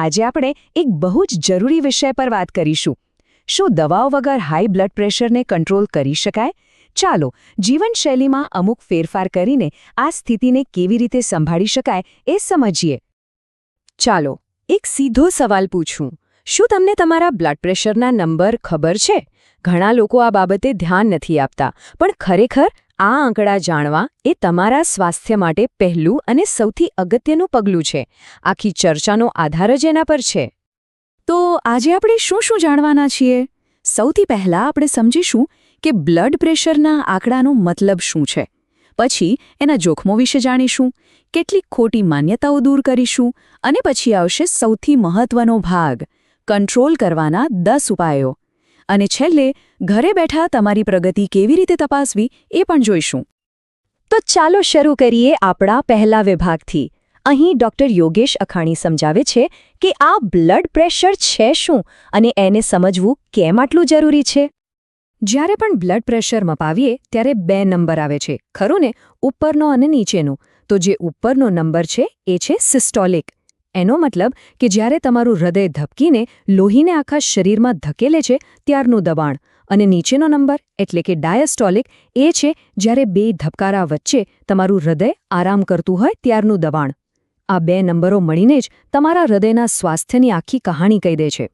આજે આપણે એક બહુ જ જરૂરી વિષય પર વાત કરીશું. શું દવાઓ વગર હાઈ બ્લડ પ્રેશરને કંટ્રોલ કરી શકાય? ચાલો, જીવનશૈલીમાં અમુક ફેરફાર કરીને આ સ્થિતિને કેવી રીતે સંભાળી શકાય એ સમજીએ. ચાલો, એક સીધો સવાલ પૂછું. શું તમને તમારા બ્લડ પ્રેશરના નંબર ખબર છે? ઘણા લોકો આ બાબતે ધ્યાન નથી આપતા, પણ ખરેખર આ આંકડા જાણવા એ તમારા સ્વાસ્થ્ય માટે પહેલું અને સૌથી અગત્યનું પગલું છે. આખી ચર્ચાનો આધાર જ એના પર છે. તો આજે આપણે શું શું જાણવાના છીએ? સૌથી પહેલાં આપણે સમજીશું કે બ્લડ પ્રેશરના આંકડાનો મતલબ શું છે. પછી એના જોખમો વિશે જાણીશું, કેટલીક ખોટી માન્યતાઓ દૂર કરીશું અને પછી આવશે સૌથી મહત્વનો ભાગ, કંટ્રોલ કરવાના દસ ઉપાયો. અને છેલ્લે, ઘરે બેઠા તમારી પ્રગતિ કેવી રીતે તપાસવી એ પણ જોઈશું. તો ચાલો શરૂ કરીએ આપણા પહેલા વિભાગથી. અહીં ડોક્ટર યોગેશ અખાણી સમજાવે છે કે આ બ્લડ પ્રેશર છે શું અને એને સમજવું કેમ આટલું જરૂરી છે? જ્યારે પણ બ્લડ પ્રેશર મપાવીએ, ત્યારે બે નંબર આવે છે. ખરું ને? ઉપરનો અને નીચેનો. તો જે ઉપરનો નંબર છે, એ છે સિસ્ટોલિક. એનો મતલબ કે જ્યારે તમારું હૃદય ધબકીને લોહીને આખા શરીરમાં ધકેલે છે ત્યારનું દબાણ. અને નીચેનો નંબર, એટલે કે ડાયસ્ટોલિક, એ છે જ્યારે બે ધબકારા વચ્ચે તમારું હૃદય આરામ કરતું હોય ત્યારનું દબાણ. આ બે નંબરો મળીને જ તમારા હૃદયના સ્વાસ્થ્યની આખી કહાણી કહી દે છે.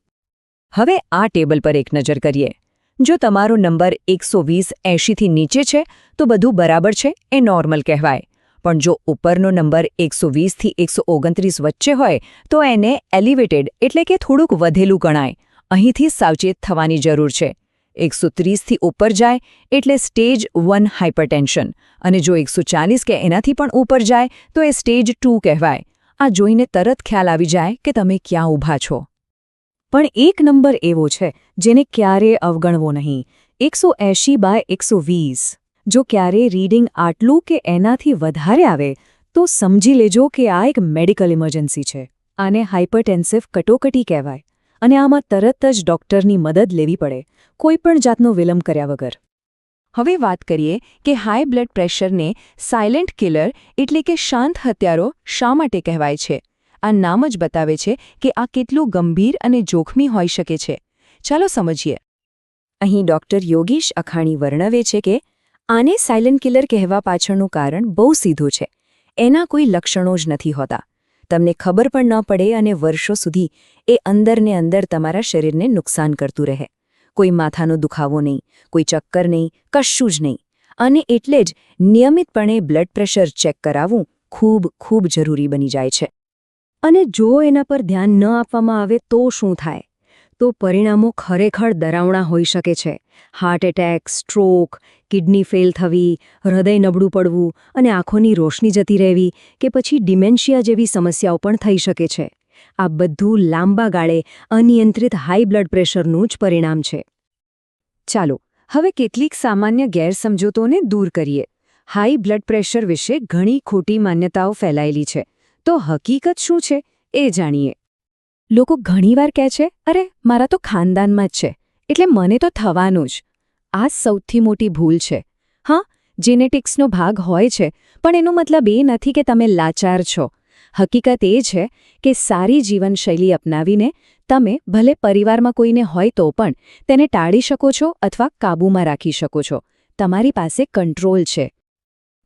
હવે આ ટેબલ પર એક નજર કરીએ. જો તમારો નંબર એકસો વીસ એંશીથી નીચે છે, તો બધું બરાબર છે એ નોર્મલ કહેવાય. પણ જો ઉપરનો નંબર એકસો વીસથી એકસો ઓગણત્રીસ વચ્ચે હોય, તો એને એલિવેટેડ એટલે કે થોડુંક વધેલું ગણાય. અહીંથી સાવચેત થવાની જરૂર છે. એકસો ત્રીસથી ઉપર જાય એટલે સ્ટેજ વન હાઇપરટેન્શન અને જો એકસો ચાલીસ કે એનાથી પણ ઉપર જાય, તો એ સ્ટેજ ટુ કહેવાય. આ જોઈને તરત ખ્યાલ આવી જાય કે તમે ક્યાં ઊભા છો. પણ એક નંબર એવો છે જેને ક્યારેય અવગણવો નહીં. એકસો એંશી બાય એકસો વીસ. જો ક્યારે રીડિંગ આટલું કે એનાથી વધારે આવે, તો સમજી લેજો કે આ એક મેડિકલ ઇમરજન્સી છે. આને હાઇપરટેન્સિવ કટોકટી કહેવાય અને આમાં તરત જ ડોક્ટરની મદદ લેવી પડે કોઈપણ જાતનો વિલંબ કર્યા વગર. હવે વાત કરીએ કે હાઈ બ્લડ પ્રેશરને સાયલેન્ટ કિલર એટલે કે શાંત હત્યારો શા માટે કહેવાય છે? આ નામ જ બતાવે છે કે આ કેટલું ગંભીર અને જોખમી હોઈ શકે છે. ચાલો સમજીએ. અહીં ડોક્ટર યોગીશ અખાણી વર્ણવે છે કે આને સાયલન્ટ કિલર કહેવા પાછળનું કારણ બહુ સીધું છે. એના કોઈ લક્ષણો જ નથી હોતા. તમને ખબર પણ ન પડે અને વર્ષો સુધી એ અંદરને અંદર તમારા શરીરને નુકસાન કરતું રહે. કોઈ માથાનો દુખાવો નહીં, કોઈ ચક્કર નહીં, કશું જ નહીં. અને એટલે જ નિયમિતપણે બ્લડ પ્રેશર ચેક કરાવવું ખૂબ ખૂબ જરૂરી બની જાય છે. અને જો એના પર ધ્યાન ન આપવામાં આવે તો શું થાય? તો પરિણામો ખરેખર ડરાવણા હોઈ શકે છે. Heart attack stroke kidney fail થવી, હૃદય નબળું પડવું અને આંખોની રોશની જતી રહેવી કે પછી ડિમેન્શિયા જેવી સમસ્યાઓ પણ થઈ શકે છે. આ બધું લાંબા ગાળે અનિયંત્રિત હાઈ બ્લડ પ્રેશરનું જ પરિણામ છે. ચાલો, હવે કેટલીક સામાન્ય ગેરસમજૂતોને દૂર કરીએ. હાઈ બ્લડ પ્રેશર વિશે ઘણી ખોટી માન્યતાઓ ફેલાયેલી છે. તો હકીકત શું છે? એ જાણીએ. લોકો ઘણીવાર કહે છે, અરે, મારા તો ખાનદાનમાં જ છે, એટલે મને તો થવાનું જ. આ સૌથી મોટી ભૂલ છે. હા જેનેટિક્સનો ભાગ હોય છે, પણ એનો મતલબ એ નથી કે તમે લાચાર છો. હકીકત એ છે કે સારી જીવનશૈલી અપનાવીને તમે ભલે પરિવારમાં કોઈને હોય તો પણ તેને ટાળી શકો છો અથવા કાબૂમાં રાખી શકો છો. તમારી પાસે કંટ્રોલ છે.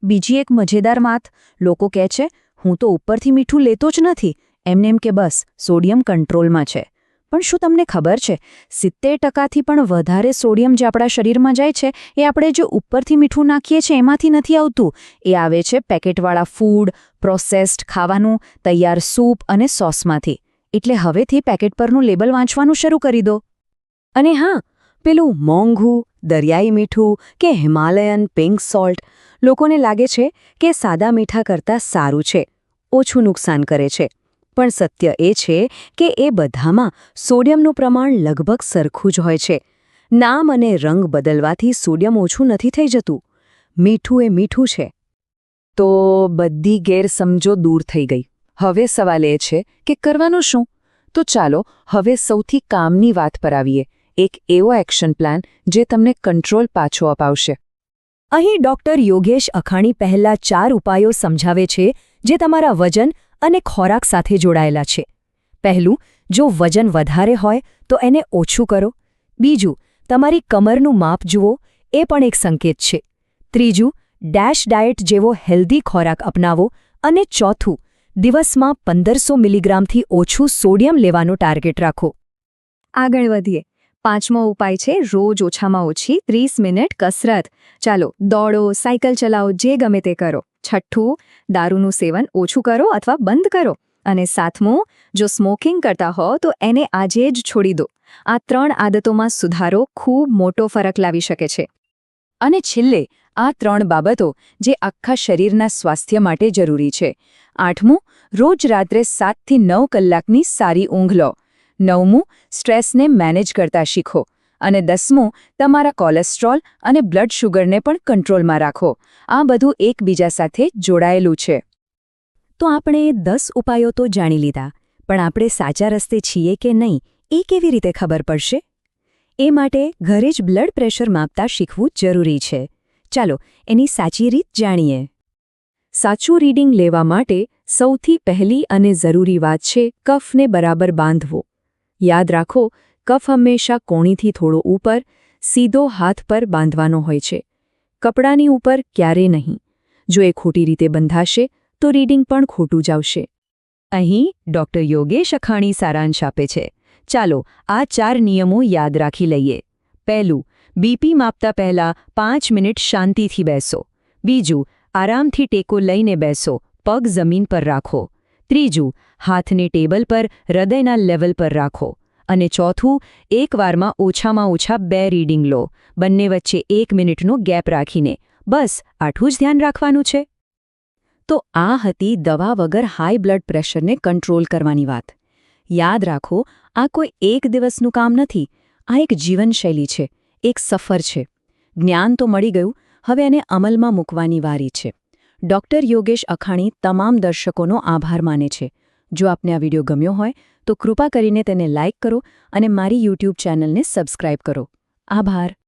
બીજી એક મજેદાર માત લોકો કહે છે, હું તો ઉપરથી મીઠું લેતો જ નથી. એમને એમ કે બસ, સોડિયમ કંટ્રોલમાં છે. પણ શું તમને ખબર છે, સિત્તેર ટકાથી પણ વધારે સોડિયમ જે આપણા શરીરમાં જાય છે, એ આપણે જે ઉપરથી મીઠું નાખીએ છીએ એમાંથી નથી આવતું. એ આવે છે પેકેટવાળા ફૂડ, પ્રોસેસ્ડ ખાવાનું, તૈયાર સૂપ અને સોસમાંથી. એટલે હવેથી પેકેટ પરનું લેબલ વાંચવાનું શરૂ કરી દો. અને હા, પેલું મોંઘું, દરિયાઈ મીઠું કે હિમાલયન પિંક સોલ્ટ લોકોને લાગે છે કે સાદા મીઠા કરતાં સારું છે, ઓછું નુકસાન કરે છે. પણ સત્ય એ છે કે એ બધામાં સોડિયમનું પ્રમાણ લગભગ સરખું જ હોય છે. નામ અને રંગ બદલવાથી સોડિયમ ઓછું નથી થઈ જતું. મીઠું એ મીઠું છે. તો બધી ગેરસમજો દૂર થઈ ગઈ. હવે સવાલ એ છે કે કરવાનું શું? તો ચાલો હવે સૌથી કામની વાત પર આવીએ. એક એવો એક્શન પ્લાન જે તમને કંટ્રોલ પાછો અપાવશે. અહીં ડોક્ટર યોગેશ અખાણી પહેલા ચાર ઉપાયો સમજાવે છે જે તમારા વજન અને ખોરાક સાથે જોડાયેલા છે. પહેલું, જો વજન વધારે હોય, તો એને ઓછું કરો. બીજું, તમારી કમરનું માપ જુઓ, એ પણ એક સંકેત છે. ત્રીજું, ડેશ ડાયટ જેવો હેલ્ધી ખોરાક અપનાવો અને ચોથું, દિવસમાં પંદરસો મિલીગ્રામથી ઓછું સોડિયમ લેવાનો ટાર્ગેટ રાખો. આગળ વધીએ. પાંચમો ઉપાય છે, રોજ ઓછામાં ઓછી ત્રીસ મિનિટ કસરત. ચાલો, દોડો, સાયકલ ચલાવો, જે ગમે તે કરો. છઠ્ઠું, દારૂનું સેવન ઓછું કરો અથવા બંધ કરો. અને સાતમું, જો સ્મોકિંગ કરતા હો, તો એને આજે જ છોડી દો. આ ત્રણ આદતોમાં સુધારો ખૂબ મોટો ફરક લાવી શકે છે. અને છેલ્લે, આ ત્રણ બાબતો જે આખા શરીરના સ્વાસ્થ્ય માટે જરૂરી છે. આઠમું, રોજ રાત્રે સાતથી નવ કલાકની સારી ઊંઘ લો. નવમું, સ્ટ્રેસને મેનેજ કરતા શીખો. અને દસમું, તમારા કોલેસ્ટ્રોલ અને બ્લડ શુગરને પણ કંટ્રોલમાં રાખો. આ બધું એકબીજા સાથે જોડાયેલું છે. તો આપણે દસ ઉપાયો તો જાણી લીધા, પણ આપણે સાચા રસ્તે છીએ કે નહીં, એ કેવી રીતે ખબર પડશે? એ માટે ઘરે જ બ્લડ પ્રેશર માપતા શીખવું જરૂરી છે. ચાલો, એની સાચી રીત જાણીએ. સાચું રીડિંગ લેવા માટે સૌથી પહેલી અને જરૂરી વાત છે, કફને બરાબર બાંધવો. યાદ રાખો કફ હંમેશા કોણીથી થોડો ઉપર, સીધો હાથ પર બાંધવાનો હોય છે. કપડાની ઉપર ક્યારે નહીં. જો એ ખોટી રીતે બંધાશે, તો રીડિંગ પણ ખોટું જ આવશે. અહીં ડોક્ટર યોગેશ અખાણી સારાંશ આપે છે. ચાલો આ ચાર નિયમો યાદ રાખી લઈએ. પહેલું, બીપી માપતા પહેલા પાંચ મિનિટ શાંતિથી બેસો. બીજું, આરામથી ટેકો લઈને બેસો. પગ જમીન પર રાખો. ત્રીજું, હાથને ટેબલ પર, હૃદયના લેવલ પર રાખો. અને ચોથું એકવારમાં ઓછામાં ઓછા બે રીડિંગ લો. બંને વચ્ચે એક મિનિટનો ગેપ રાખીને. બસ, આટલું જ ધ્યાન રાખવાનું છે? તો આ હતી દવા વગર હાઈ બ્લડ પ્રેશરને કંટ્રોલ કરવાની વાત. યાદ રાખો, આ કોઈ એક દિવસનું કામ નથી. આ એક જીવનશૈલી છે. એક સફર છે. જ્ઞાન તો મળી ગયું, હવે એને અમલમાં મૂકવાની વારી છે. ડોક્ટર યોગેશ અખાણી તમામ દર્શકોનો આભાર માને છે. જો આપને આ વીડિયો ગમ્યો હોય, તો કૃપા કરીને તેને લાઇક કરો અને મારી યુટ્યુબ ચેનલને સબસ્ક્રાઇબ કરો. આભાર.